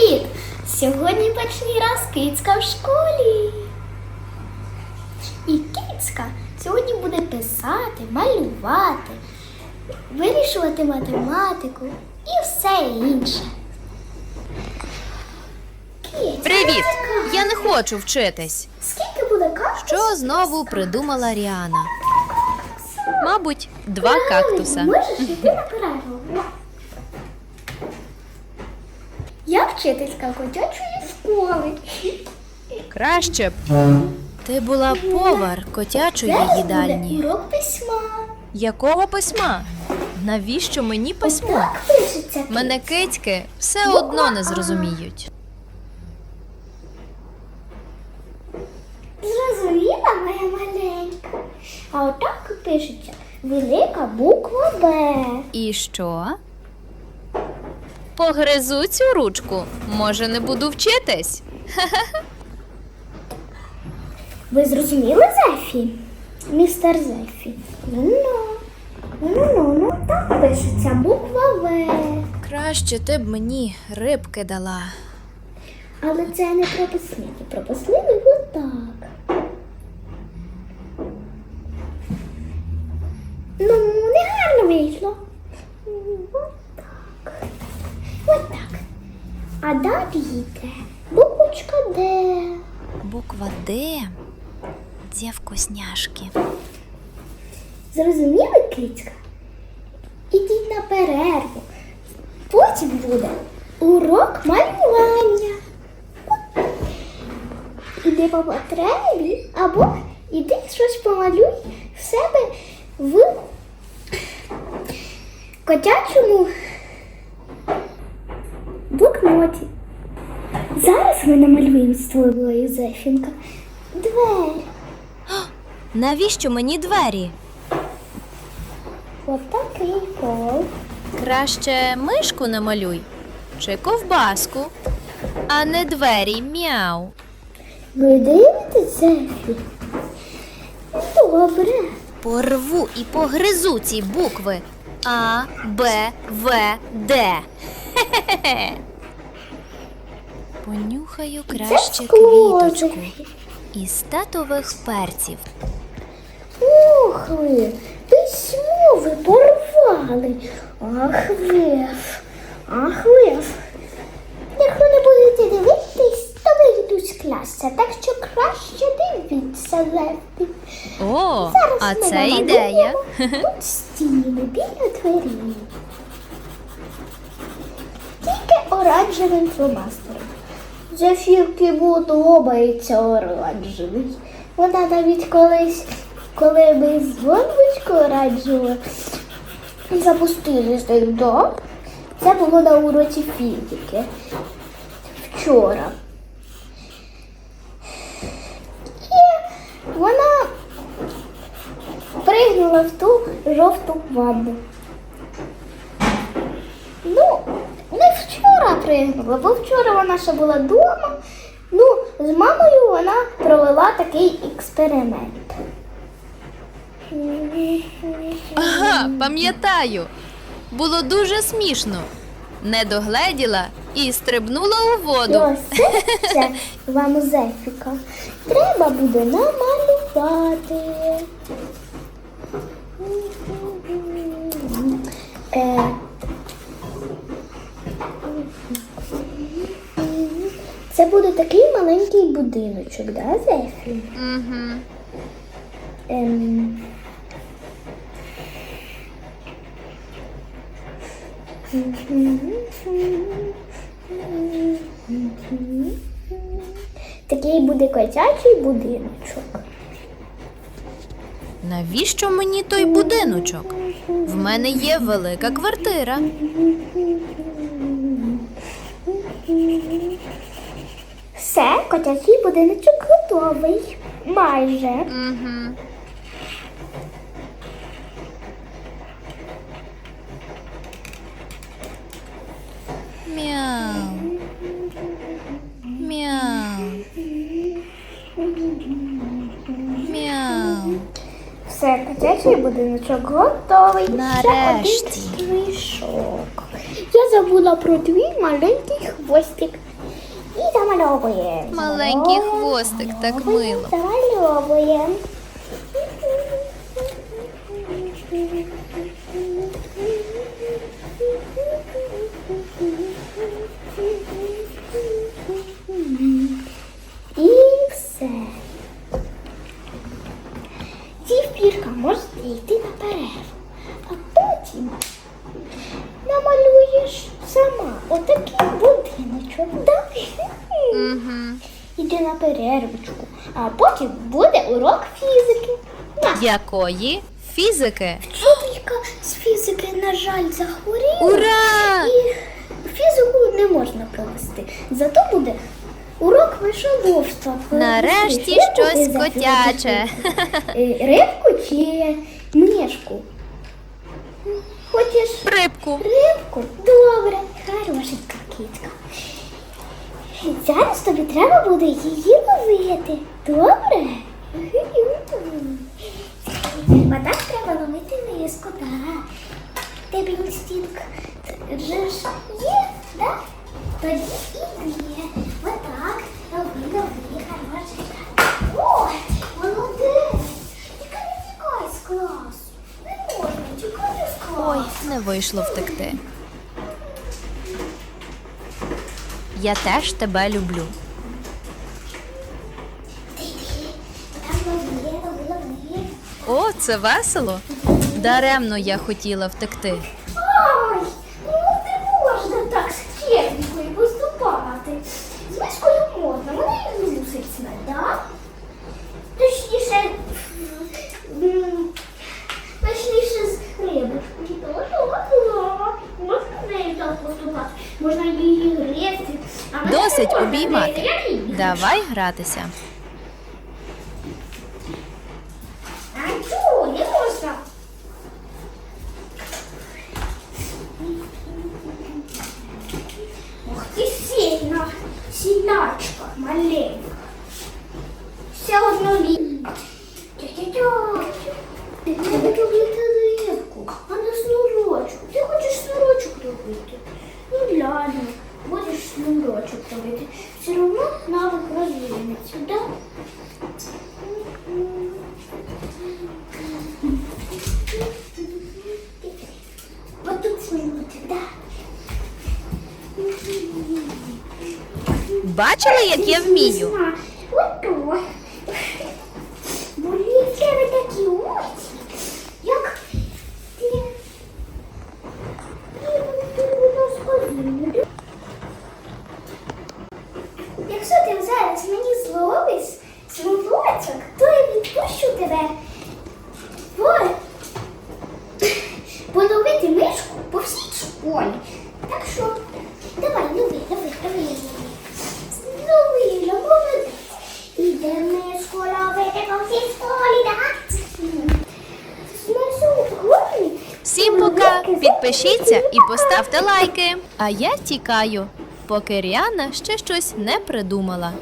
Привіт! Сьогодні перший раз кицька в школі. І кицька сьогодні буде писати, малювати, вирішувати математику і все інше. Кицька, Привіт! Я не хочу вчитись. Скільки буде кактус? Що знову придумала Ріана? Мабуть, два кактуса. Можеш йти на перерву. Я вчителька котячої школи. Краще б. Ти була повар котячої Зараз їдальні. буде урок письма. Якого письма? Навіщо мені письмо? Так пишеться. Мене кицьки все одно не зрозуміють. Зрозуміла моя маленька. А отак пишеться велика буква Б. І що? Погризу цю ручку. Може, не буду вчитись? Ви зрозуміли Зефі? Містер Зефі. Ну ну. Ну так пишеться буква В. Краще ти б мені рибки дала. Але це не прописник. Прописник отак. Ну, не гарно вийшло. Отак. Отак. А далі йде буквочка Д. Буква Д. Де вкусняшки. Зрозуміли, кицька? Ідіть на перерву. Потім буде урок малювання. Іди по потребі, або іди щось помалюй в себе в котячому блокноті. Зараз ми намалюємо з тобою, Зефінка, двері. Навіщо мені двері? Отакий пол. Краще мишку намалюй чи ковбаску, а не двері мяу. Ви дивитесь, Зефі? Добре. Порву і погризу ці букви А, Б, В, Д. Хе-хе-хе. Понюхаю краще квіточку із татових перців. Ух ви, письмо ви порвали. Ах ви, ах ви. Не будете дивитись, то вийдуть з класу. Так що краще дивіться, Зефі. О, Зараз а це ідея. Тут стіни біля двері. Тільки оранжевим фломастером. Зефірки подобається оранжевий. Вона навіть колись, коли ми з Воночкою оранжевою запустили ним дом, це було на уроці фізики. Вчора. І вона пригнула в ту жовту ванну. Ну, вчора бо вчора вона ще була вдома. Ну, з мамою вона провела такий експеримент. Ага, пам'ятаю. Було дуже смішно. Не догледіла і стрибнула у воду. це вам зефіка. Треба буде намалювати. Е, Це буде такий маленький будиночок, да, Зефі? Угу. Ем. Такий буде котячий будиночок. Навіщо мені той будиночок? В мене є велика квартира. Все, котячий будиночок готовий. Майже. Угу. Мяу. Мяу. Мяу. Все, котячий будиночок готовий. Нарешті. Ще один стрижок. Я забула про твій маленький хвостик. І замальовуємо. Маленький хвостик, так мило. Замальовуємо. І все. Зівпірка може йти на перерву, а потім намалюєш сама отакий будиночок. Да? Угу. Іди на перервочку, а потім буде урок фізики. На. Якої? Фізики. Вчителька з фізики, на жаль, захворіла. Ура! І фізику не можна провести. Зато буде урок мишоловства. Нарешті щось котяче. Е, Рибку чи мішку? Хочеш Рибку. рибку? Добре, хорошенька кітка. Зараз буде її ловити. Добре? А треба ловити риску, так. Тебе інстинкт же ж є, так? Тоді і є. Отак. Лови, лови, хорошенька. О, молодець. Тільки не тікай. Не можна тікати з. Ой, не вийшло втекти. Я теж тебе люблю. О, це весело. Даремно я хотіла втекти. Ай, ну не можна так з технікою поступати. З мишкою можна, вона і мусить знати, так? Точніше, точніше з так. Можна з нею так поступати. Можна її мене не Досить обіймати. Давай гратися. А чого, не можна. Ух ти сильна, сіначка маленька. Все одно лі. Тя-тя-тя. Ти треба робити рибку, а не снурочок. Ти хочеш снурочок робити? Ну ладно, будеш снурочок робити. Все одно навик розвинеться, так? Вот Бачили, як я вмію? Тебе такі очі, як ти. Будеш. Якщо ти зараз мені зловиш сволочок, то я відпущу тебе. Половити мишку по всій школі. Так що, давай, лови, лови, лови, лови. Лови, лови. Іде мишку ловити по всій школі, так? На всю школі. Всім пока! Підпишіться і поставте лайки. А я тікаю, поки Ріана ще щось не придумала.